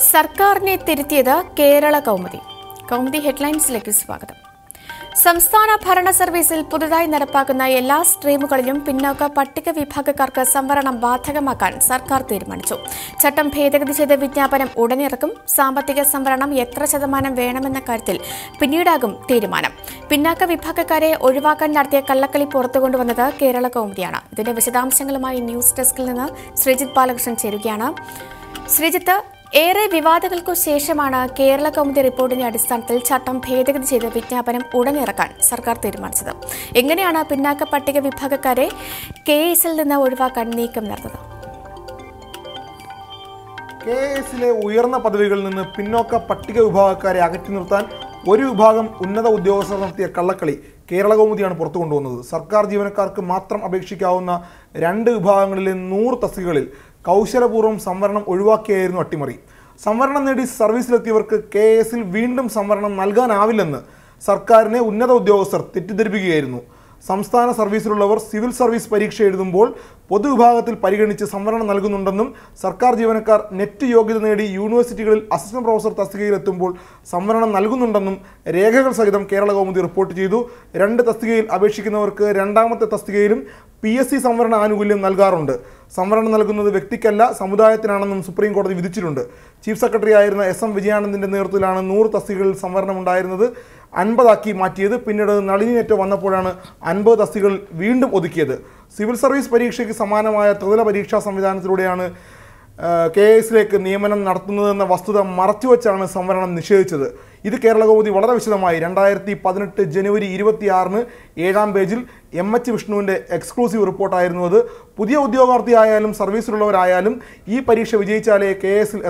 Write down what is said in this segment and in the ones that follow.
സർക്കാരിനെ തിരുത്തിയത് കേരള കൗമുദി. കൗമുദി ഹെഡ്ലൈൻസിലേക്ക് സ്വാഗതം. സംസ്ഥാന ഭരണ സർവീസിൽ പുതുതായി നടപ്പാക്കുന്ന എല്ലാ സ്ട്രീമുകളിലും പിന്നോക്ക പട്ടിക വിഭാഗക്കാർക്ക് സംവരണം ബാധകമാക്കാൻ സർക്കാർ തീരുമാനിച്ചു. ചട്ടം ഭേദഗതി ചെയ്ത വിജ്ഞാപനം ഉടനിറക്കും സാമ്പത്തിക സംവരണം എത്ര ശതമാനം വേണമെന്ന കാര്യത്തിൽ പിന്നീടാകും തീരുമാനം. പിന്നാക്ക വിഭാഗക്കാരെ ഒഴിവാക്കാൻ നടത്തിയ കള്ളക്കളി പുറത്തുകൊണ്ടുവന്നത് കേരള കൗമുദിയാണ്. ഇതിന്റെ വിശദാംശങ്ങളുമായി ന്യൂസ് ഡെസ്കിൽ നിന്ന് ശ്രീജിത് ബാലകൃഷ്ണൻ ചേരുകയാണ്. ശ്രീജിത്ത് ഏറെ വിവാദങ്ങൾക്കു ശേഷമാണ് കേരള കൗമുദി റിപ്പോർട്ടിന്റെ അടിസ്ഥാനത്തിൽ ചട്ടം ഭേദഗതി ചെയ്ത വിജ്ഞാപനം ഉടനിറക്കാൻ സർക്കാർ തീരുമാനിച്ചത്. എങ്ങനെയാണ് പിന്നാക്ക പട്ടിക വിഭാഗക്കാരെ കെ എസിൽ നിന്ന് ഒഴിവാക്കാൻ നീക്കം നടന്നത്? കെ എസിലെ ഉയർന്ന പദവികളിൽ നിന്ന് പിന്നോക്ക പട്ടിക വിഭാഗക്കാരെ അകറ്റി നിർത്താൻ ഒരു വിഭാഗം ഉന്നത ഉദ്യോഗസ്ഥർ നടത്തിയ കള്ളക്കളി കേരള കൗമുദിയാണ് പുറത്തു കൊണ്ടുവന്നത്. സർക്കാർ ജീവനക്കാർക്ക് മാത്രം അപേക്ഷിക്കാവുന്ന രണ്ട് വിഭാഗങ്ങളിലെ നൂറ് തസ്തികകളിൽ കൗശലപൂർവം സംവരണം ഒഴിവാക്കിയായിരുന്നു അട്ടിമറി. സംവരണം നേടി സർവീസിലെത്തിയവർക്ക് കെ എസിൽ വീണ്ടും സംവരണം നൽകാനാവില്ലെന്ന് സർക്കാരിനെ ഉന്നത ഉദ്യോഗസ്ഥർ തെറ്റിദ്ധരിപ്പിക്കുകയായിരുന്നു. സംസ്ഥാന സർവീസിലുള്ളവർ സിവിൽ സർവീസ് പരീക്ഷ എഴുതുമ്പോൾ പൊതുവിഭാഗത്തിൽ പരിഗണിച്ച് സംവരണം നൽകുന്നുണ്ടെന്നും സർക്കാർ ജീവനക്കാർ നെറ്റ് യോഗ്യത നേടി യൂണിവേഴ്സിറ്റികളിൽ അസിസ്റ്റന്റ് പ്രൊഫസർ തസ്തികയിലെത്തുമ്പോൾ സംവരണം നൽകുന്നുണ്ടെന്നും രേഖകൾ സഹിതം കേരള കൗമുദി റിപ്പോർട്ട് ചെയ്തു. രണ്ട് തസ്തികയിൽ അപേക്ഷിക്കുന്നവർക്ക് രണ്ടാമത്തെ തസ്തികയിലും പി എസ് സി സംവരണ ആനുകൂല്യം നൽകാറുണ്ട്. സംവരണം നൽകുന്നത് വ്യക്തിക്കല്ല സമുദായത്തിനാണെന്നും സുപ്രീം കോടതി വിധിച്ചിട്ടുണ്ട്. ചീഫ് സെക്രട്ടറി ആയിരുന്ന എസ് എം വിജയാനന്ദിന്റെ നേതൃത്വത്തിലാണ് നൂറ് തസ്തികകളിൽ സംവരണം ഉണ്ടായിരുന്നത്. അൻപതാക്കി മാറ്റിയത്. പിന്നീട് നളിനിയേറ്റം വന്നപ്പോഴാണ് അൻപത് തസ്തികകൾ വീണ്ടും ഒതുക്കിയത്. സിവിൽ സർവീസ് പരീക്ഷയ്ക്ക് സമാനമായ ത്രിതല പരീക്ഷാ സംവിധാനത്തിലൂടെയാണ് കെ എസിലേക്ക് നിയമനം നടത്തുന്നതെന്ന വസ്തുത മറച്ചുവെച്ചാണ് സംവരണം നിഷേധിച്ചത്. ഇത് കേരള കൗമുദി വളരെ വിശദമായി രണ്ടായിരത്തി പതിനെട്ട് ജനുവരി ഇരുപത്തിയാറിന് ഏഴാം പേജിൽ എം എച്ച് വിഷ്ണുവിന്റെ എക്സ്ക്ലൂസീവ് റിപ്പോർട്ടായിരുന്നു അത്. പുതിയ ഉദ്യോഗാർത്ഥിയായാലും സർവീസിലുള്ളവരായാലും ഈ പരീക്ഷ വിജയിച്ചാലേ കെ എസിൽ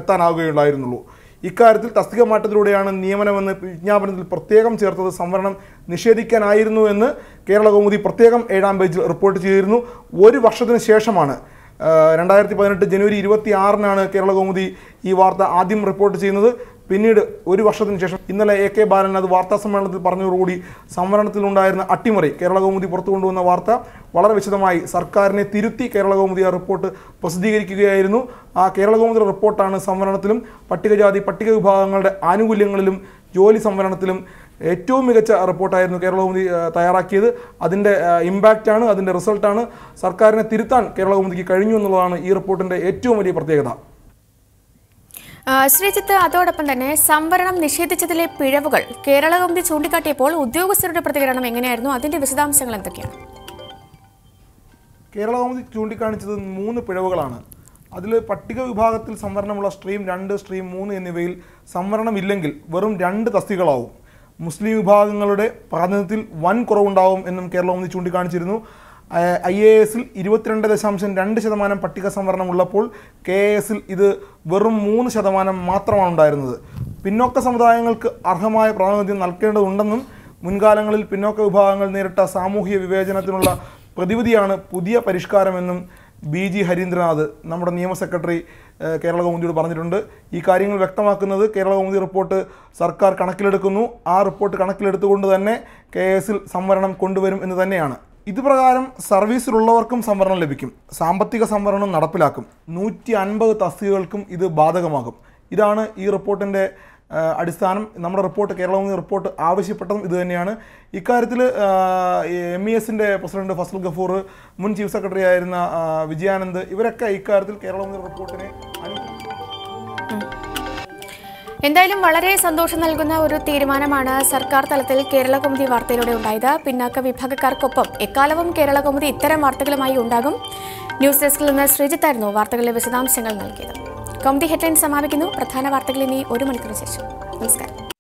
ഇക്കാര്യത്തിൽ തസ്തിക മാറ്റത്തിലൂടെയാണ് നിയമനമെന്ന് വിജ്ഞാപനത്തിൽ പ്രത്യേകം ചേർത്തത് സംവരണം നിഷേധിക്കാനായിരുന്നു എന്ന് കേരള കൗമുദി പ്രത്യേകം ഏഴാം പേജിൽ റിപ്പോർട്ട് ചെയ്തിരുന്നു. ഒരു വർഷത്തിന് ശേഷമാണ് രണ്ടായിരത്തി പതിനെട്ട് ജനുവരി ഇരുപത്തി ആറിനാണ് കേരള കൗമുദി ഈ വാർത്ത ആദ്യം റിപ്പോർട്ട് ചെയ്യുന്നത്. പിന്നീട് ഒരു വർഷത്തിന് ശേഷം ഇന്നലെ എ കെ ബാലൻ അത് വാർത്താ സമ്മേളനത്തിൽ പറഞ്ഞതോടുകൂടി സംവരണത്തിലുണ്ടായിരുന്ന അട്ടിമറി കേരള കൗമുദി പുറത്തു കൊണ്ടുവന്ന വാർത്ത വളരെ വിശദമായി സർക്കാരിനെ തിരുത്തി കേരള കൗമുദി ആ റിപ്പോർട്ട് പ്രസിദ്ധീകരിക്കുകയായിരുന്നു. ആ കേരള കൗമുദിയുടെ റിപ്പോർട്ടാണ് സംവരണത്തിലും പട്ടികജാതി പട്ടിക വിഭാഗങ്ങളുടെ ആനുകൂല്യങ്ങളിലും ജോലി സംവരണത്തിലും ഏറ്റവും മികച്ച റിപ്പോർട്ടായിരുന്നു കേരള കൗമുദി ആ, തയ്യാറാക്കിയത്. അതിന്റെ ഇമ്പാക്റ്റാണ് അതിന്റെ റിസൾട്ടാണ്. സർക്കാരിനെ തിരുത്താൻ കേരള കൗമുദിക്ക് കഴിഞ്ഞു എന്നുള്ളതാണ് ഈ റിപ്പോർട്ടിന്റെ ഏറ്റവും വലിയ പ്രത്യേകത. ശ്രീജിത്ത് അതോടൊപ്പം തന്നെ സംവരണം നിഷേധിച്ചതിലെ പിഴവുകൾ കേരള കൗമുദി ചൂണ്ടിക്കാട്ടിയപ്പോൾ ഉദ്യോഗസ്ഥരുടെ പ്രതികരണം എങ്ങനെയായിരുന്നു? അതിന്റെ വിശദാംശങ്ങൾ എന്തൊക്കെയാണ്? കേരള കൗമുദി ചൂണ്ടിക്കാണിച്ചത് മൂന്ന് പിഴവുകളാണ്. അതിൽ പട്ടിക വിഭാഗത്തിൽ സംവരണമുള്ള സ്ട്രീം രണ്ട് സ്ട്രീം മൂന്ന് എന്നിവയിൽ സംവരണമില്ലെങ്കിൽ വെറും രണ്ട് തസ്തികളാവും മുസ്ലിം വിഭാഗങ്ങളുടെ പ്രാതിനിധ്യത്തിൽ വൻ കുറവുണ്ടാവും എന്നും കേരളം ഒന്ന് ചൂണ്ടിക്കാണിച്ചിരുന്നു. ഐ എ എസിൽ ഇരുപത്തിരണ്ട് ദശാംശം രണ്ട് ശതമാനം പട്ടിക സംവരണം ഉള്ളപ്പോൾ കെ എ എസിൽ ഇത് വെറും മൂന്ന് ശതമാനം മാത്രമാണ് ഉണ്ടായിരുന്നത്. പിന്നോക്ക സമുദായങ്ങൾക്ക് അർഹമായ പ്രാതിനിധ്യം നൽകേണ്ടതുണ്ടെന്നും മുൻകാലങ്ങളിൽ പിന്നോക്ക വിഭാഗങ്ങൾ നേരിട്ട സാമൂഹിക വിവേചനത്തിനുള്ള പ്രതിവിധിയാണ് പുതിയ പരിഷ്കാരമെന്നും ബി ജി ഹരീന്ദ്രനാഥ് നമ്മുടെ നിയമ സെക്രട്ടറി കേരള കൗമുദിയോട് പറഞ്ഞിട്ടുണ്ട്. ഈ കാര്യങ്ങൾ വ്യക്തമാക്കുന്നത് കേരള കൗമുദി റിപ്പോർട്ട് സർക്കാർ കണക്കിലെടുക്കുന്നു. ആ റിപ്പോർട്ട് കണക്കിലെടുത്തുകൊണ്ട് തന്നെ കെ എസിൽ സംവരണം കൊണ്ടുവരും എന്ന് തന്നെയാണ്. ഇതുപ്രകാരം സർവീസിലുള്ളവർക്കും സംവരണം ലഭിക്കും. സാമ്പത്തിക സംവരണം നടപ്പിലാക്കും. നൂറ്റി അൻപത് തസ്തികകൾക്കും ഇത് ബാധകമാകും. ഇതാണ് ഈ റിപ്പോർട്ടിന്റെ അടിസ്ഥാനം നമ്മുടെ റിപ്പോർട്ട് കേരളം നിന്ന് റിപ്പോർട്ട് ആവശ്യപ്പെട്ടതും ഇതുതന്നെയാണ് ഇക്കാര്യത്തിൽ എം ഇ എസിന്റെ പ്രസിഡന്റ് ഫസൽ ഗഫൂർ മുൻ ചീഫ് സെക്രട്ടറി ആയിരുന്ന വിജയാനന്ദ് ഇവരൊക്കെ ഇക്കാര്യത്തിൽ കേരളം കൗമുദി റിപ്പോർട്ടിനെ എന്തായാലും വളരെ സന്തോഷം നൽകുന്ന ഒരു തീരുമാനമാണ് സർക്കാർ തലത്തിൽ കേരള കൗമുദി വാർത്തയിലൂടെ ഉണ്ടായത്. പിന്നാക്ക വിഭാഗക്കാർക്കൊപ്പം എക്കാലവും കേരള കൗമുദി ഇത്തരം വാർത്തകളുമായി ഉണ്ടാകും. ന്യൂസ് ഡെസ്കിൽ നിന്ന് ശ്രീജിത്തായിരുന്നു വാർത്തകളിലെ വിശദാംശങ്ങൾ നൽകിയത്. കൗമുദി ഹെഡ്ലൈൻ സമാപിക്കുന്നു. പ്രധാന വാർത്തകൾ ഇനി ഒരു മണിക്കൂർ ശേഷം. നമസ്കാരം.